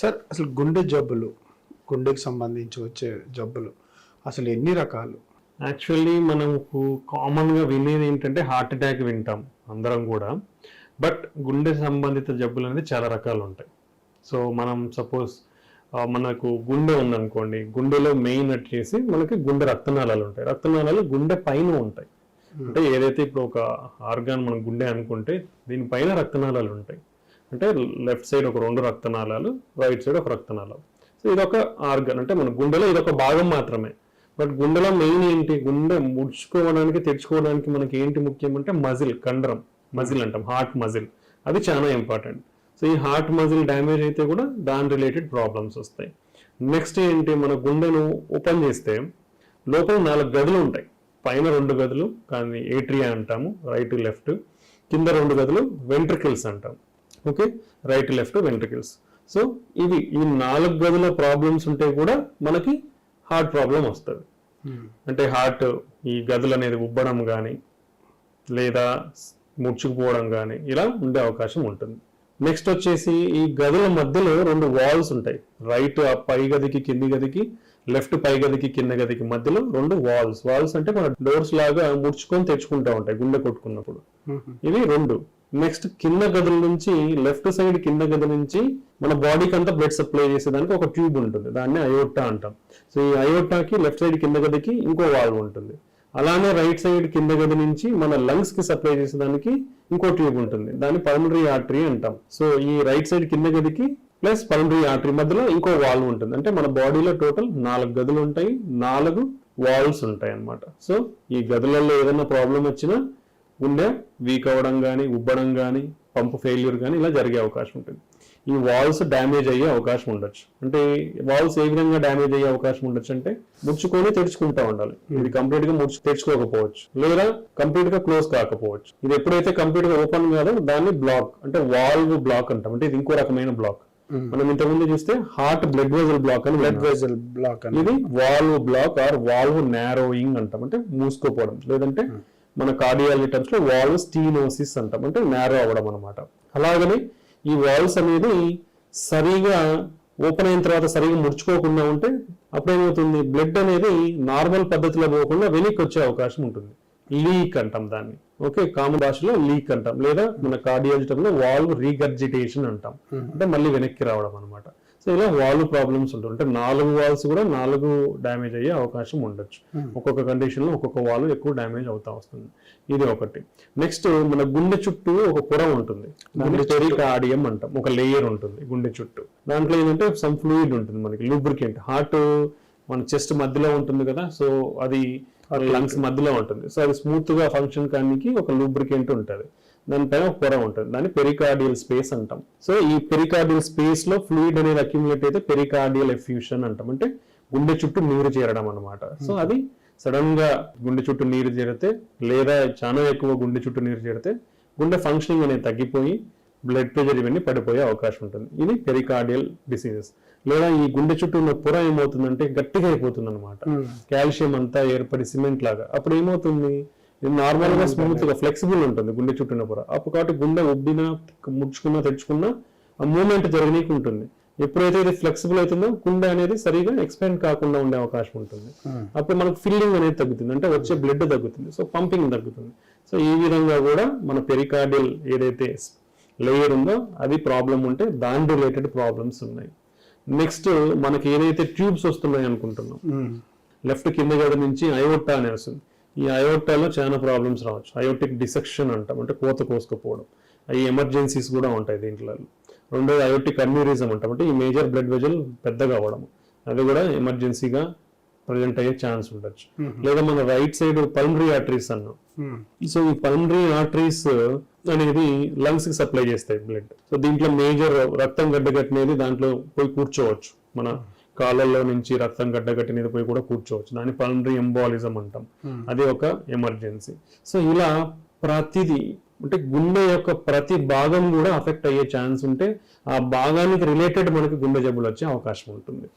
Sir అసలు గుండె జబ్బులు గుండెకి సంబంధించి వచ్చే జబ్బులు అసలు ఎన్ని రకాలు? యాక్చువల్లీ మనకు కామన్గా వినేది ఏంటంటే హార్ట్ అటాక్ వింటాం అందరం కూడా. బట్ గుండె సంబంధిత జబ్బులు అనేది చాలా రకాలు ఉంటాయి. సో మనం సపోజ్ మనకు గుండె ఉందనుకోండి గుండెలో మెయిన్ వచ్చేసి మనకి గుండె రక్తనాళాలు ఉంటాయి. రక్తనాళాలు గుండె పైన ఉంటాయి. అంటే ఏదైతే ఇప్పుడు ఒక ఆర్గాన్ మనం గుండె అనుకుంటే దీనిపైన రక్తనాళాలు ఉంటాయి. అంటే లెఫ్ట్ సైడ్ ఒక రెండు రక్తనాళాలు రైట్ సైడ్ ఒక రక్తనాళం. సో ఇదొక ఆర్గన్ అంటే మన గుండెలో ఇదొక భాగం మాత్రమే. బట్ గుండెలో మెయిన్ ఏంటి? గుండె ముడుచుకోవడానికి తెచ్చుకోవడానికి మనకి ఏంటి ముఖ్యం అంటే మజిల్ కండరం. మజిల్ అంటాం హార్ట్ మజిల్. అది చాలా ఇంపార్టెంట్. సో ఈ హార్ట్ మజిల్ డ్యామేజ్ అయితే కూడా దాని రిలేటెడ్ ప్రాబ్లమ్స్ వస్తాయి. నెక్స్ట్ ఏంటి? మన గుండెను ఓపెన్ చేస్తే లోపల నాలుగు గదులు ఉంటాయి. పైన రెండు గదులు కానీ ఏట్రియా అంటాము రైట్ లెఫ్ట్. కింద రెండు గదులు వెంట్రికల్స్ అంటాం. Okay? Right left ventricles so ఇవి ఈ నాలుగు గదుల ప్రాబ్లమ్స్ ఉంటే కూడా మనకి హార్ట్ ప్రాబ్లం వస్తుంది. అంటే హార్ట్ ఈ గదులు అనేది ఉబ్బడం కానీ లేదా ముడుచుకుపోవడం కానీ ఇలా ఉండే అవకాశం ఉంటుంది. నెక్స్ట్ వచ్చేసి ఈ గదుల మధ్యలో రెండు వాల్స్ ఉంటాయి. రైట్ ఆ పై గదికి కింది గదికి లెఫ్ట్ పై గదికి కింద గదికి మధ్యలో రెండు వాల్స్ వాల్స్ అంటే మన డోర్స్ లాగా ముడుచుకొని తెచ్చుకుంటా ఉంటాయి గుండె కొట్టుకున్నప్పుడు. ఇవి రెండు. నెక్స్ట్ కింద గదుల నుంచి లెఫ్ట్ సైడ్ కింద గది నుంచి మన బాడీకి అంతా బ్లడ్ సప్లై చేసేదానికి ఒక ట్యూబ్ ఉంటుంది. దాన్ని అయోటా అంటాం. సో ఈ అయోటాకి లెఫ్ట్ సైడ్ కింద గదికి ఇంకో వాల్వ్ ఉంటుంది. అలానే రైట్ సైడ్ కింద గది నుంచి మన లంగ్స్కి సప్లై చేసేదానికి ఇంకో ట్యూబ్ ఉంటుంది. దాన్ని పల్మరీ ఆర్టరీ అంటాం. సో ఈ రైట్ సైడ్ కింద గదికి ప్లస్ పల్మరీ ఆర్టరీ మధ్యలో ఇంకో వాల్వ్ ఉంటుంది. అంటే మన బాడీలో టోటల్ నాలుగు గదులు ఉంటాయి. నాలుగు వాల్వ్స్ ఉంటాయి అన్నమాట సో ఈ గదులలో ఏదైనా ప్రాబ్లం వచ్చినా గుండె వీక్ అవ్వడం కానీ ఉబ్బడం కానీ పంపు ఫెయిల్యూర్ కానీ ఇలా జరిగే అవకాశం ఉంటుంది. ఈ వాల్స్ డ్యామేజ్ అయ్యే అవకాశం ఉండొచ్చు. అంటే వాల్స్ ఏ విధంగా డ్యామేజ్ అయ్యే అవకాశం ఉండొచ్చు అంటే ముడుచుకొని తెరుచుకుంటా ఉండాలి. ఇది కంప్లీట్గా ముడుచు తెరుచుకోకపోవచ్చు. లేదా కంప్లీట్గా క్లోజ్ కాకపోవచ్చు. ఇది ఎప్పుడైతే కంప్లీట్గా ఓపెన్ కాదో దాన్ని బ్లాక్ అంటే వాల్వ్ బ్లాక్ అంటాం. అంటే ఇది ఇంకో రకమైన బ్లాక్ మనం ఇంతకుముందు చూస్తే హార్ట్ బ్లడ్ వెజల్ బ్లాక్ అని బ్లడ్ బ్లడ్ వెజల్ బ్లాక్ అని. ఇది valve block or valve narrowing అంటాం. అంటే మూసుకోపోవడం. లేదంటే మన కార్డియాలజీ టర్మ్స్లో వాల్వ్ స్టీనోసిస్ అంటాం. అంటే నారో అవ్వడం అనమాట అలాగని ఈ వాల్వ్స్ అనేది సరిగా ఓపెన్ అయిన తర్వాత సరిగా ముడుచుకోకుండా ఉంటే అప్పుడేమవుతుంది? బ్లడ్ అనేది నార్మల్ పద్ధతిలో పోకుండా వెనక్కి వచ్చే అవకాశం ఉంటుంది. లీక్ అంటాం దాన్ని. ఓకే కామన్ భాషలో లీక్ అంటాం. లేదా మన కార్డియాలజీ టర్మ్లో వాల్వ్ రీగర్జిటేషన్ అంటాం. అంటే మళ్ళీ వెనక్కి రావడం అనమాట సో ఇలా వాల్వ్ ప్రాబ్లమ్స్ ఉంటాయి. అంటే నాలుగు వాల్స్ కూడా నాలుగు డ్యామేజ్ అయ్యే అవకాశం ఉండొచ్చు. ఒక్కొక్క కండిషన్లో ఒక్కొక్క వాల్వ్ ఎక్కువ డ్యామేజ్ అవుతా వస్తుంది. ఇది ఒకటి. నెక్స్ట్ మన గుండె చుట్టూ ఒక పొర ఉంటుంది. దాన్ని పెరికార్డియం అంటాం. ఒక లేయర్ ఉంటుంది గుండె చుట్టూ. దాంట్లో ఏంటంటే సమ్ ఫ్లూయిడ్ ఉంటుంది మనకి లూబ్రికెంట్ హార్ట్ మన చెస్ట్ మధ్యలో ఉంటుంది కదా సో అది లంగ్స్ మధ్యలో ఉంటుంది. సో అది స్మూత్గా ఫంక్షన్ కానికి ఒక లూబ్రికెంట్ ఉంటుంది. దానిపైన ఒక పొర ఉంటుంది. దాన్ని పెరికార్డియల్ స్పేస్ అంటాం. సో ఈ పెరికార్డియల్ స్పేస్లో ఫ్లూయిడ్ అనేది అక్యుములేట్ అయితే పెరికార్డియల్ ఎఫ్యూషన్ అంటాం. అంటే గుండె చుట్టూ నీరు చేరడం అనమాట సో అది సడన్గా గుండె చుట్టూ నీరు చేరితే లేదా చాలా ఎక్కువ గుండె చుట్టూ నీరు చేరితే గుండె ఫంక్షనింగ్ అనేది తగ్గిపోయి బ్లడ్ ప్రెషర్ ఇవన్నీ పడిపోయే అవకాశం ఉంటుంది. ఇది పెరికార్డియల్ డిసీజెస్ లేదా ఈ గుండె చుట్టూ ఉన్న పొర ఏమవుతుందంటే గట్టిగా అయిపోతుంది అనమాట కాల్షియం అంతా ఏర్పడి సిమెంట్ లాగా. అప్పుడు ఏమవుతుంది? ఇది నార్మల్గా స్మూత్గా ఫ్లెక్సిబుల్ ఉంటుంది గుండె చుట్టూ పొర. అప్పుడు కాబట్టి గుండె ఉబ్బినా ముడుచుకున్నా తెచ్చుకున్నా ఆ మూమెంట్ జరగనీకి ఉంటుంది ఎప్పుడైతే ఇది ఫ్లెక్సిబుల్ అవుతుందో గుండె అనేది సరిగా ఎక్స్పాండ్ కాకుండా ఉండే అవకాశం ఉంటుంది. అప్పుడు మనకు ఫిల్లింగ్ అనేది తగ్గుతుంది. అంటే వచ్చే బ్లడ్ తగ్గుతుంది. సో పంపింగ్ తగ్గుతుంది. సో ఈ విధంగా కూడా మన పెరికార్డియల్ ఏదైతే లేయర్ ఉందో అది ప్రాబ్లం ఉంటే దాని రిలేటెడ్ ప్రాబ్లమ్స్ ఉన్నాయి. నెక్స్ట్ మనకి ఏదైతే ట్యూబ్స్ వస్తున్నాయి అనుకుంటున్నాం లెఫ్ట్ కింద గది నుంచి అయోటా అని వస్తుంది ఈ అయోటాలో చాలా ప్రాబ్లమ్స్ రావచ్చు. అయోటిక్ డిసెక్షన్ అంటాం. అంటే కోత కోసుకపోవడం. అవి ఎమర్జెన్సీస్ కూడా ఉంటాయి దీంట్లో. రెండోది అయోటిక్ అన్యూరిజం అంటాం. అంటే ఈ మేజర్ బ్లడ్ వెజల్ పెద్దగా అవ్వడం. అది కూడా ఎమర్జెన్సీగా ప్రజెంట్ అయ్యే ఛాన్స్ ఉండొచ్చు. లేదా మన రైట్ సైడ్ పల్మరీ ఆర్టరీస్ అన్నాం. సో ఈ పల్మరీ ఆర్టరీస్ అనేది లంగ్స్కి సప్లై చేస్తాయి బ్లడ్ సో దీంట్లో మేజర్ రక్తం గడ్డగట్టినది దాంట్లో పోయి కూర్చోవచ్చు. మన కాళ్ళల్లో నుంచి రక్తం గడ్డగట్టినది పోయి కూడా కూర్చోవచ్చు. దాన్ని పల్మరీ ఎంబాలిజం అంటాం. అది ఒక ఎమర్జెన్సీ సో ఇలా ప్రతిదీ అంటే గుండె యొక్క ప్రతి భాగం కూడా అఫెక్ట్ అయ్యే ఛాన్స్ ఉంటే ఆ భాగానికి రిలేటెడ్ మనకి గుండె జబ్బులు వచ్చే అవకాశం ఉంటుంది.